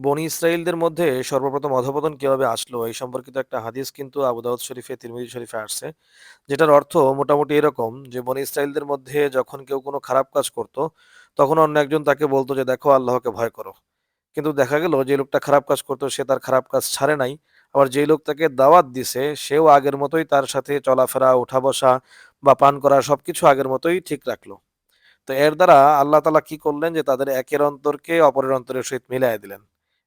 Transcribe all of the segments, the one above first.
বনী ইসরাইলদের মধ্যে সর্বপ্রথম অধঃপতন কীভাবে আসলো, এই সম্পর্কিত একটা হাদিস কিন্তু আবু দাউদ শরীফে, তিরমিজি শরীফে আসছে, যেটার অর্থ মোটামুটি এরকম যে, বনি ইসরাইলদের মধ্যে যখন কেউ কোনো খারাপ কাজ করত, তখন অন্য একজন তাকে বলতো যে, দেখো, আল্লাহকে ভয় করো। কিন্তু দেখা গেল যে, লোকটা খারাপ কাজ করতো, সে তার খারাপ কাজ ছাড়ে নাই। আবার যেই লোক তাকে দাওয়াত দিছে, সেও আগের মতোই তার সাথে চলাফেরা উঠা বসা বা পান করা সবকিছু আগের মতোই ঠিক রাখল। তো এর দ্বারা আল্লাহ তালা কি করলেন যে, তাদের একের অন্তরকে অপরের অন্তরের সহিত মিলাই দিলেন।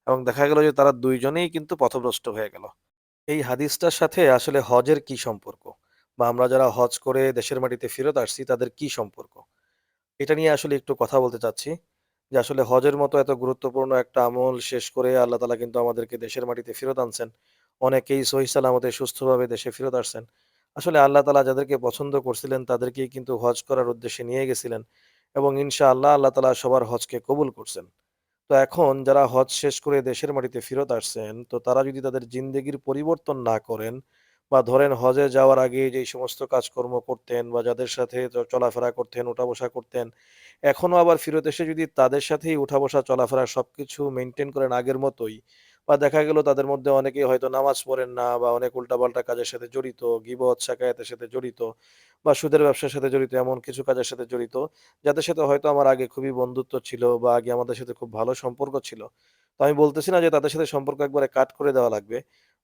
এবং দেখা গেল যে তারা দুইজনেই কিন্তু পথভ্রষ্ট হয়ে গেল। এই হাদিসটার সাথে আসলে হজের কি সম্পর্ক? বা আমরা যারা হজ করে দেশের মাটিতে ফেরত আসছি, তাদের কি সম্পর্ক? এটা নিয়ে আসলে একটু কথা বলতে চাচ্ছি, যে আসলে হজের মতো এত গুরুত্বপূর্ণ একটা আমল শেষ করে আল্লাহ তালা কিন্তু আমাদেরকে দেশের মাটিতে ফেরত আনছেন। অনেকেই সহি সালামতে সুস্থভাবে দেশে ফেরত আসছেন। আসলে আল্লাহ তালা যাদেরকে পছন্দ করছিলেন, তাদেরকেই কিন্তু হজ করার উদ্দেশ্যে নিয়ে গেছিলেন এবং ইনশা আল্লাহ আল্লাহ তালা সবার হজকে কবুল করছেন। তো এখন যারা হজ শেষ করে দেশের মাটিতে ফেরত আসছেন, তো তারা যদি তাদের জিন্দেগির পরিবর্তন না করেন বা ধরেন হজে যাওয়ার আগে যেই সমস্ত কাজকর্ম করতেন বা যাদের সাথে চলাফেরা করতেন উঠা বসা করতেন এখনও আবার ফেরত এসে যদি তাদের সাথেই উঠা বসা চলাফেরা সবকিছু মেনটেন করেন আগের মতোই বা দেখা গেল তাদের মধ্যে অনেকেই হয়তো নামাজ পড়েন না বা অনেক উল্টাপাল্টা কাজের সাথে জড়িত, গিবত শাকায়াতের সাথে জড়িত বা সুদের ব্যবসার সাথে জড়িত, এমন কিছু কাজের সাথে জড়িত, যাদের সাথে হয়তো আমার আগে খুবই বন্ধুত্ব ছিল বা আগে আমাদের সাথে খুব ভালো সম্পর্ক ছিল। তো আমি বলতেছি না যে তাদের সাথে সম্পর্ক একবারে কাট করে দেওয়া লাগবে।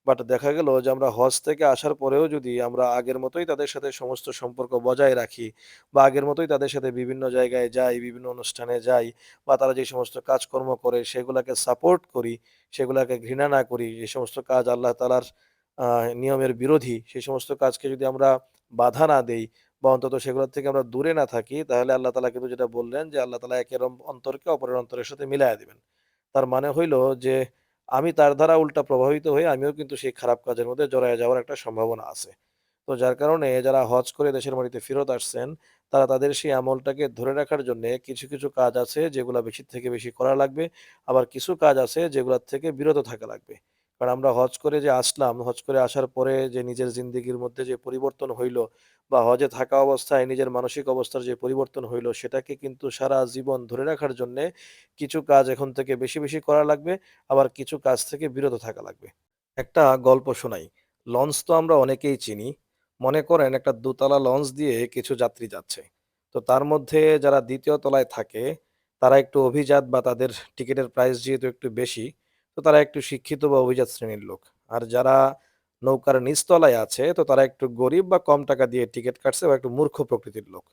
বাট দেখা গেল যে আমরা হজ থেকে আসার পরেও যদি আমরা আগের মতোই তাদের সাথে সমস্ত সম্পর্ক বজায় রাখি বা আগের মতোই তাদের সাথে বিভিন্ন জায়গায় যাই, বিভিন্ন অনুষ্ঠানে যাই বা তারা যে সমস্ত কাজকর্ম করে সেগুলাকে সাপোর্ট করি, সেগুলাকে ঘৃণা না করি, যে সমস্ত কাজ আল্লাহ তালার নিয়মের বিরোধী সেই সমস্ত কাজকে যদি আমরা বাধা না দেই বা অন্তত সেগুলোর থেকে আমরা দূরে না থাকি, তাহলে আল্লাহ তালা কিন্তু যেটা বললেন যে আল্লাহ তালা একের অন্তরকে অপরের অন্তরের সাথে মিলাইয়া দিবেন। তার মানে হইল যে আমি তার দ্বারা উল্টা প্রভাবিত হয়ে আমিও কিন্তু সেই খারাপ কাজের মধ্যে জড়ায় যাওয়ার একটা সম্ভাবনা আছে। তো যার কারণে যারা হজ করে দেশের মাটিতে ফেরত আসছেন, তারা তাদের সেই আমলটাকে ধরে রাখার জন্য কিছু কিছু কাজ আছে যেগুলা বেশি থেকে বেশি করা লাগবে, আবার কিছু কাজ আছে যেগুলোর থেকে বিরত থাকা লাগবে। কারণ আমরা হজ করে যে আসলাম, হজ করে আসার পরে যে নিজের জিন্দিগির মধ্যে যে পরিবর্তন হইল বা হজে থাকা অবস্থায় নিজের মানসিক অবস্থার যে পরিবর্তন হইল, সেটাকে কিন্তু সারা জীবন ধরে রাখার জন্যে কিছু কাজ এখন থেকে বেশি বেশি করা লাগবে, আবার কিছু কাজ থেকে বিরত থাকা লাগবে। একটা গল্প শোনাই। লঞ্চ তো আমরা অনেকেই চিনি। মনে করেন একটা দোতলা লঞ্চ দিয়ে কিছু যাত্রী যাচ্ছে। তো তার মধ্যে যারা দ্বিতীয় তলায় থাকে, তারা একটু অভিজাত বা তাদের টিকিটের প্রাইস যেহেতু একটু বেশি তো তারা একটু শিক্ষিত বা অভিজাত শ্রেণির লোক। আর যারা নৌকার নিচতলায় আছে, তো তারা একটু গরিব বা কম টাকা দিয়ে টিকিট কাটছে বা একটু মূর্খ প্রকৃতির লোক।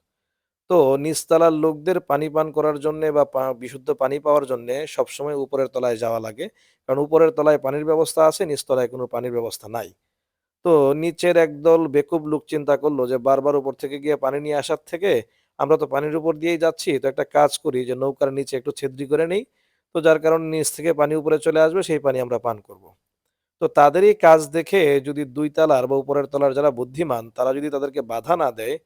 তো নিচতলার লোকদের পানি পান করার জন্যে বা বিশুদ্ধ পানি পাওয়ার জন্যে সবসময় উপরের তলায় যাওয়া লাগে। কারণ উপরের তলায় পানির ব্যবস্থা আছে, নিচতলায় কোনো পানির ব্যবস্থা নাই। তো নিচের একদল বেকুব লোক চিন্তা করল যে, বারবার উপর থেকে গিয়ে পানি নিয়ে আসার থেকে আমরা তো পানির উপর দিয়েই যাচ্ছি। তো একটা কাজ করি যে, নৌকার নিচে একটু ছেদ্রি করে নেই। তো যার কারণে নিচ থেকে পানি উপরে চলে আসবে, সেই পানি আমরা পান করব। তো তাদেরই কাজ দেখে যদি দুই তলার বা উপরের তলার যারা বুদ্ধিমান, তারা যদি তাদেরকে বাধা না দেয়,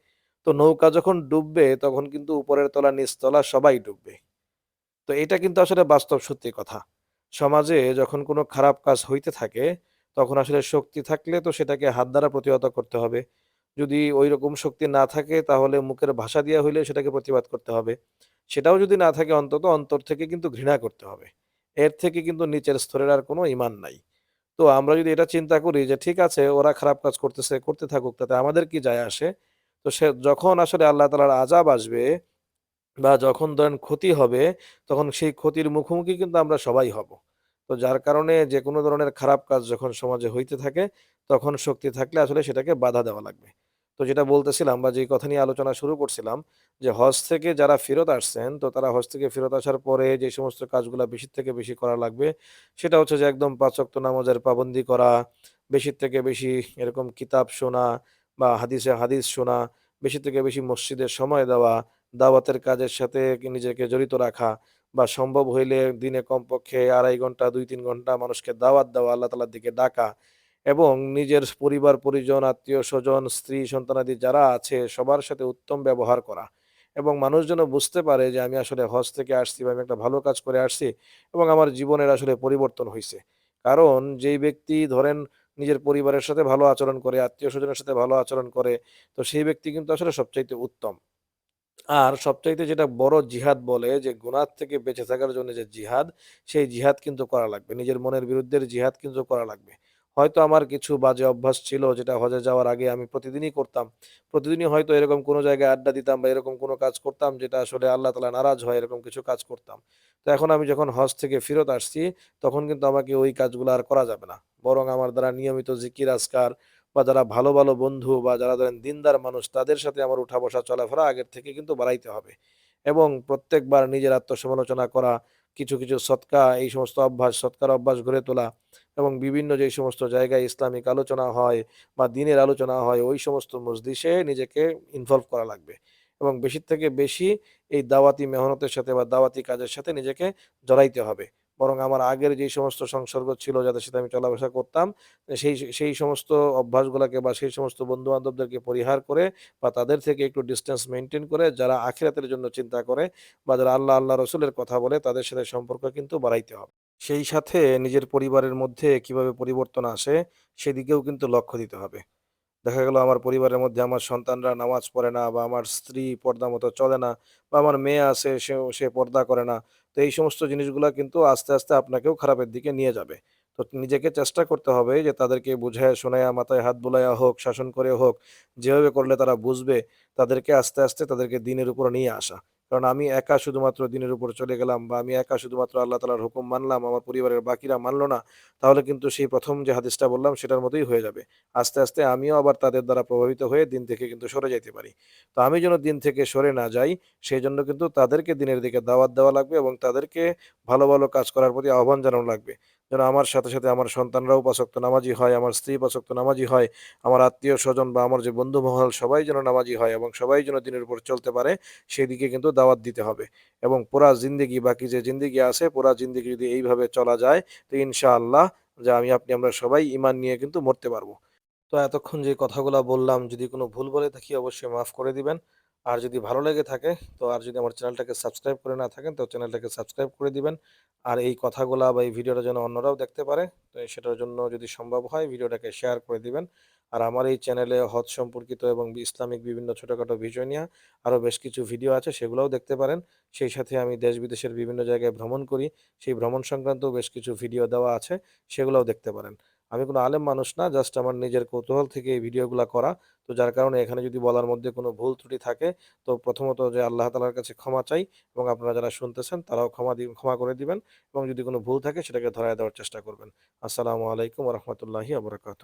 তো নৌকা যখন ডুববে, তখন কিন্তু উপরের তলা নিচতলা সবাই ডুববে। তো এটা কিন্তু আসলে বাস্তব সত্যি কথা। সমাজে যখন কোনো খারাপ কাজ হইতে থাকে, তখন আসলে শক্তি থাকলে তো সেটাকে হাত দ্বারা প্রতিহত করতে হবে। যদি ওই রকম শক্তি না থাকে, তাহলে মুখের ভাষা দিয়া হইলে সেটাকে প্রতিবাদ করতে হবে। সেটাও যদি না থাকে অন্তত অন্তর থেকে কিন্তু ঘৃণা করতে হবে। এর থেকে কিন্তু নিচের স্তরের আর কোনো ইমান নাই। তো আমরা যদি এটা চিন্তা করি যে ঠিক আছে, ওরা খারাপ কাজ করতেছে, করতে থাকুক, তাতে আমাদের কি যায় আসে? তো সে যখন আসলে আল্লাহ তালার আজাব আসবে বা যখন ধরেন ক্ষতি হবে, তখন সেই ক্ষতির মুখোমুখি কিন্তু আমরা সবাই হব। তো যার কারণে যে কোনো ধরনের খারাপ কাজ যখন সমাজে হইতে থাকে, তখন শক্তি থাকলে আসলে সেটাকে বাধা দেওয়া লাগবে। তো যেটা বলতেছিলাম বা যে কথা নিয়ে আলোচনা শুরু করছিলাম যে হজ থেকে যারা ফেরত আসছেন, তো তারা হজ থেকে ফেরত আসার পরে যে সমস্ত কাজগুলা বেশি থেকে বেশি করা লাগবে, সেটা হচ্ছে যে একদম পাঁচ ওয়াক্ত নামাজের পাবন্দি করা বেশির থেকে বেশি এরকম কিতাব শোনা বা হাদিসে হাদিস শোনা, বেশি থেকে বেশি মসজিদে সময় দেওয়া, দাওয়াতের কাজের সাথে নিজেকে জড়িত রাখা বা সম্ভব হইলে দিনে কমপক্ষে আড়াই ঘণ্টা, দুই তিন ঘণ্টা মানুষকে দাওয়াত দেওয়া আল্লাহ তালার দিকে ডাকা এবং নিজের পরিবার, পরিজন, আত্মীয় স্বজন, স্ত্রী, সন্তানাদি যারা আছে সবার সাথে উত্তম ব্যবহার করা। এবং মানুষ যেন বুঝতে পারে যে আমি আসলে হজ থেকে আসছি বা আমি একটা ভালো কাজ করে আসছি এবং আমার জীবনের আসলে পরিবর্তন হয়েছে কারণ যেই ব্যক্তি ধরেন নিজের পরিবারের সাথে ভালো আচরণ করে আত্মীয় স্বজনের সাথে ভালো আচরণ করে তো সেই ব্যক্তি কিন্তু আসলে সবচাইতে উত্তম আর সবচাইতে যেটা বড় জিহাদ বলে যে গুনাহ থেকে বেঁচে থাকার জন্য যে জিহাদ, সেই জিহাদ কিন্তু করা লাগবে। নিজের মনের বিরুদ্ধে জিহাদ কিন্তু করা লাগবে। হয়তো আমার কিছু বাজে অভ্যাস ছিল যেটা হজে যাওয়ার আগে আমি প্রতিদিনই করতাম। প্রতিদিনই হয়তো এরকম কোনো জায়গায় আড্ডা দিতাম বা এরকম কোনো কাজ করতাম যেটা আসলে আল্লাহ তালা নারাজ হয় এরকম কিছু কাজ করতাম। তো এখন আমি যখন হজ থেকে ফেরত আসছি তখন কিন্তু আমাকে ওই কাজগুলো আর করা যাবে না। বরং আমার দ্বারা নিয়মিত জিকির আজকার বা যারা ভালো, ভালো বন্ধু বা যারা ধরেন দিনদার মানুষ তাদের সাথে আমার উঠা বসা চলাফেরা আগের থেকে কিন্তু বাড়াইতে হবে। এবং প্রত্যেকবার নিজের আত্মসমালোচনা করা, কিছু, কিছু সৎকা এই সমস্ত অভ্যাস, সৎকার অভ্যাস গড়ে তোলা এবং বিভিন্ন যে সমস্ত জায়গায় ইসলামিক আলোচনা হয় বা দিনের আলোচনা হয় ওই সমস্ত মসজিষে নিজেকে ইনভলভ করা লাগবে। এবং বেশির থেকে বেশি এই দাওয়াতি মেহনতের সাথে বা দাওয়াতি কাজের সাথে নিজেকে জড়াইতে হবে। বরং আমার আগের যেই সমস্ত সংসর্গ ছিল যাদের সাথে আমি চলাফেরা করতাম সেই সেই সমস্ত অভ্যাসগুলোকে বা সেই সমস্ত বন্ধু-বান্ধবদেরকে পরিহার করে বা তাদের থেকে একটু ডিসট্যান্স মেনটেন করে যারা আখিরাতের জন্য চিন্তা করে বা যারা আল্লাহ, আল্লাহ রসুলের কথা বলে তাদের সাথে সম্পর্ক কিন্তু বাড়াইতে হবে। সেই সাথে নিজের পরিবারের মধ্যে কীভাবে পরিবর্তন আসে সেদিকেও কিন্তু লক্ষ্য দিতে হবে। দেখা গেল আমার পরিবারের মধ্যে আমার সন্তানরা নামাজ পড়ে না বা আমার স্ত্রী পর্দা মতো চলে না বা আমার মেয়ে আছে সেও সে পর্দা করে না। তো এই সমস্ত জিনিসগুলো কিন্তু আস্তে, আস্তে আপনাকেও খারাপের দিকে নিয়ে যাবে। তো নিজেকে চেষ্টা করতে হবে যে তাদেরকে বুঝায় শোনায়া মাথায় হাত বুলাইয়া হোক, শাসন করে হোক, যেভাবে করলে তারা বুঝবে তাদেরকে আস্তে, আস্তে তাদেরকে দিনের উপর নিয়ে আসা। কারণ আমি একা শুধুমাত্র দিনের উপর চলে গেলাম বা আমি একা শুধুমাত্র আল্লাহ তাআলার হুকুম মানলাম, আমার পরিবারের বাকিরা মানল না, তাহলে কিন্তু সেই প্রথম যে হাদিসটা বললাম সেটার মতোই হয়ে যাবে। আস্তে, আস্তে আমিও আবার তাদের দ্বারা প্রভাবিত হয়ে দিন থেকে কিন্তু সরে যেতে পারি। তো আমি যেন দিন থেকে সরে না যাই, সেই জন্য কিন্তু তাদেরকে দিনের দিকে দাওয়াত দেওয়া লাগবে এবং তাদেরকে ভালো, ভালো কাজ করার প্রতি আহ্বান জানানো লাগবে। যেন আমার সাথে, সাথে আমার সন্তানরাও পাঁচ ওয়াক্ত নামাজি হয়, আমার স্ত্রী পাঁচ ওয়াক্ত নামাজি হয়, আমার আত্মীয় স্বজন বা আমার যে বন্ধু-মহল সবাই যেন নামাজি হয় এবং সবাই যেন দিনের উপর চলতে পারে, সেদিকে কিন্তু দাওয়াত দিতে হবে। এবং পুরা জিন্দেগি বাকি যে জিন্দেগি আছে, পুরা জিন্দেগি যদি এইভাবে চলা যায়, তো ইনশাআল্লাহ যে আমি আপনি আমরা সবাই ইমান নিয়ে কিন্তু মরতে পারব। তো এতক্ষণ যে কথাগুলো বললাম যদি কোনো ভুল বলে থাকি অবশ্যই মাফ করে দিবেন। আর যদি ভালো লেগে থাকে, তো আর যদি আমার চ্যানেলটাকে সাবস্ক্রাইব করে না থাকেন, তো চ্যানেলটাকে সাবস্ক্রাইব করে দিবেন। আর এই কথাগুলা বা এই ভিডিওটা যেন অন্যরাও দেখতে পারে, তো সেটার জন্য যদি সম্ভব হয়, ভিডিওটাকে শেয়ার করে দিবেন। আর আমার এই চ্যানেলে হজ সম্পর্কিত এবং ইসলামিক বিভিন্ন ছোটোখাটো বিষয় নিয়ে আরও বেশ কিছু ভিডিও আছে, সেগুলোও দেখতে পারেন। সেই সাথে আমি দেশ বিদেশের বিভিন্ন জায়গায় ভ্রমণ করি। সেই ভ্রমণ সংক্রান্তও বেশ কিছু ভিডিও দেওয়া আছে, সেগুলোও দেখতে পারেন। আমি কোনো আলেম মানুষ না। জাস্ট আমার নিজের কৌতূহল থেকে এই ভিডিওগুলো করা। তো যার কারণে এখানে যদি বলার মধ্যে কোনো ভুল ত্রুটি থাকে, তো প্রথমত যে আল্লাহ তালার কাছে ক্ষমা চাই এবং আপনারা যারা শুনতেছেন তারাও ক্ষমা ক্ষমা করে দিবেন এবং যদি কোনো ভুল থাকে সেটাকে ধরায় দেওয়ার চেষ্টা করবেন। আসসালামু আলাইকুম রহমতুল্লাহি আবরকাত।